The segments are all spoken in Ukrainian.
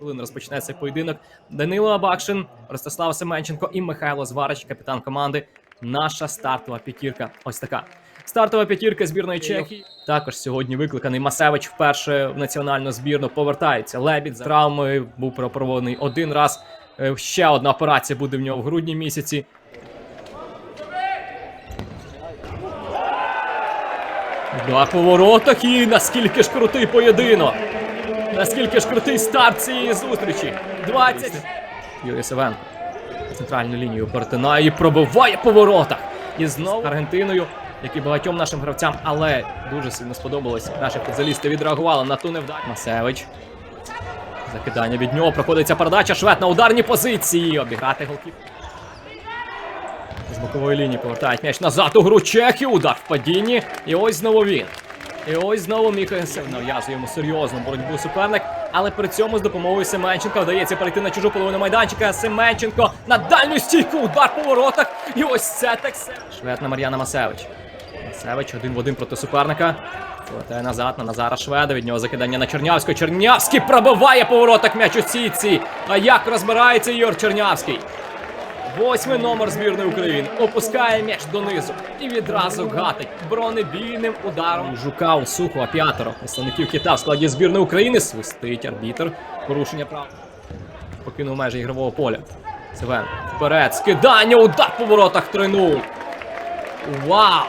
хвилин розпочнеться поєдинок. Данило Абакшин, Ростислав Семенченко і Михайло Зварич, капітан команди. Наша стартова п'ятірка. Ось така. Стартова п'ятірка збірної Чехії. Також сьогодні викликаний Масевич вперше в національну збірну. Повертається. Лебідь з травмою був пропроводений один раз. Е, Ще одна операція буде в нього в грудні місяці. Удар по воротах і наскільки ж крутий поєдинок. Наскільки ж крутий старт цієї зустрічі. 20. Юрій Севенко. Центральну лінію перетинає і пробиває по воротах. І знову Аргентиною, як і багатьом нашим гравцям, але дуже сильно сподобалось. Наші футболісти відреагували на ту невдачу. Масевич. Закидання від нього. Проходиться передача. Швед на ударній позиції. Обіграти голкіп. З бокової лінії повертають м'яч назад у гру Чехії. Удар в падінні. І ось знову він. І ось знову Міхайсен нав'язує йому серйозну боротьбу суперник. Але при цьому з допомогою Семенченка вдається перейти на чужу половину майданчика. Семенченко на дальню стійку. Удар по воротах. І ось це так. Швед на Мар'яна Масевич. Масевич один в один проти суперника. Повертає назад на Назара Шведа. Від нього закидання на Чернявського. Чернявський пробиває по воротах м'яч у сітці. А як розбирається Юр Чернявський? Восьмий номер збірної України опускає м'яч донизу і відразу гатить бронебійним ударом. Жука у а п'ятеро представників кита в складі збірної України свистить арбітр. Порушення прав. Покинув межі ігрового поля. Севен вперед. Скидання, удар по воротах 3-0. Вау!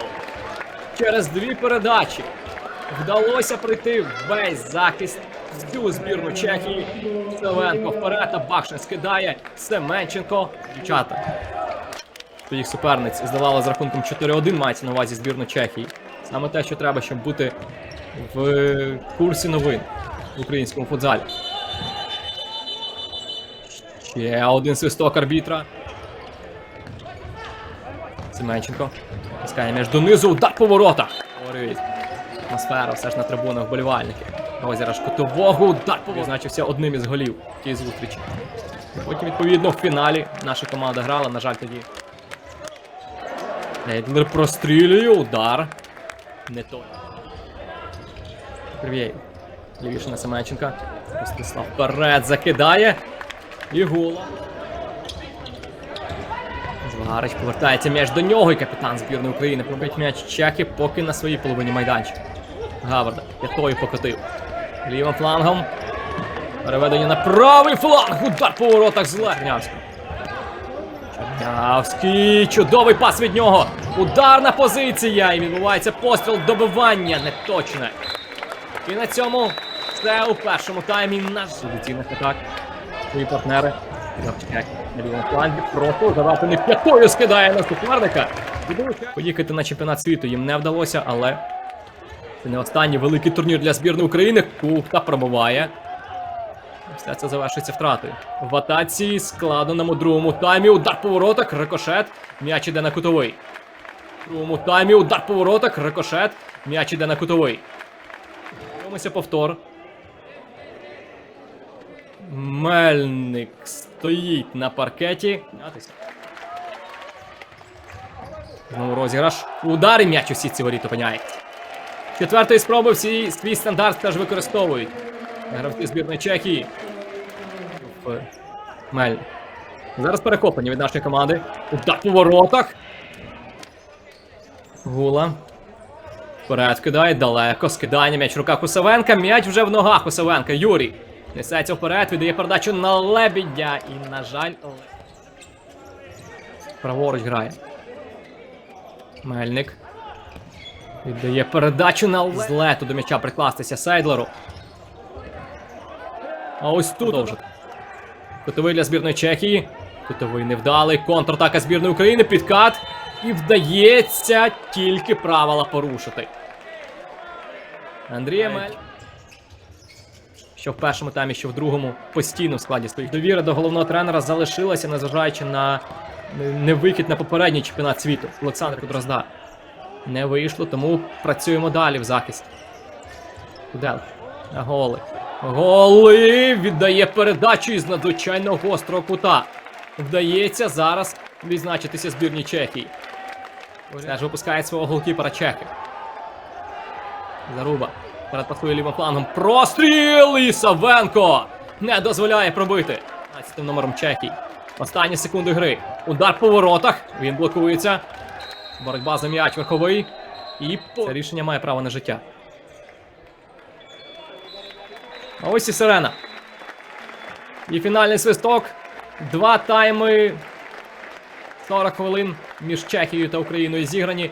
Через дві передачі вдалося пройти весь захист в цю збірну Чехії. Севенко вперед, а Бакшин скидає. Семенченко. Дівчата. Що їх суперниць здавала з рахунком 4-1, мається на увазі збірну Чехії. Саме те, що треба, щоб бути в курсі новин в українському футзалі. Ще один свисток арбітра. Семенченко. Пускає між донизу, удар по воротах. Говорить. Атмосфера все ж на трибунах вболівальники. Розіграш кутового, удар по відзначився одним із голів тієї зустрічі. Потім, відповідно, в фіналі наша команда грала, на жаль, тоді. Ейдлер прострілює, удар. Не той. Кривєєв. Лівіше на Семенченка. Ростислав вперед закидає. І гола. Зварич повертається м'яч до нього, і капітан збірної України пробить м'яч чеки, поки на своїй половині майданчика. Гаварда п'ятою покотив. Лівим флангом. Переведення на правий фланг. Удар по воротах з Легнявського. Чернявський. Чудовий пас від нього. Ударна позиція. І відбувається постріл добивання. Неточне. І на цьому все у першому таймі наш традиційних атак. Свої партнери. Гравчак на лівому флангі просто давати не п'ятою скидає на суперника. Поїхати на чемпіонат світу їм не вдалося, але це не останній великий турнір для збірної України. Кухта пробиває. Все це завершується втратою. В атаці складеному другому таймі удар по воротах, м'яч іде на кутовий. Другому таймі удар по воротах, м'яч іде на кутовий. Дивимося повтор. Мельник стоїть на паркеті. Знову розіграш. Удар і м'яч у сітці воріт опиняється. Четвертої спроби всі свій стандарт теж використовують. Гравці збірної Чехії. Мельник. Зараз перехоплення від нашої команди. Удар по воротах. Гула. Вперед кидає, далеко. Скидання, м'яч в руках Усавенка. М'яч вже в ногах Усавенка. Юрій. Несеться вперед, віддає передачу на Лебідя. І, на жаль, праворуч грає. Мельник. Віддає передачу на Злету до м'яча прикластися Сейдлеру. А ось тут продовжити. Кутовий для збірної Чехії. Кутовий невдалий. Контратака збірної України. Підкат. І вдається тільки правила порушити. Андрій Емель. Що в першому таймі, що в другому постійно в складі стоїть. Довіра до головного тренера залишилася, незважаючи на невихід на попередній чемпіонат світу. Олександр Кудрозда. Не вийшло, тому працюємо далі в захисті. Кудел. Голи. Голи! Віддає передачу із надзвичайно гострого кута. Вдається зараз відзначитися збірні Чехії. Теж випускає свого голкіпера Чехи. Заруба. Перед пасує лівим флангом. Простріл! І Савенко! не дозволяє пробити. 15 номером Чехії. Останні секунди гри. Удар по воротах. Він блокується. Боротьба за м'яч верховий. І це рішення має право на життя. А ось і сирена. І фінальний свисток. Два тайми. 40 хвилин між Чехією та Україною зіграні.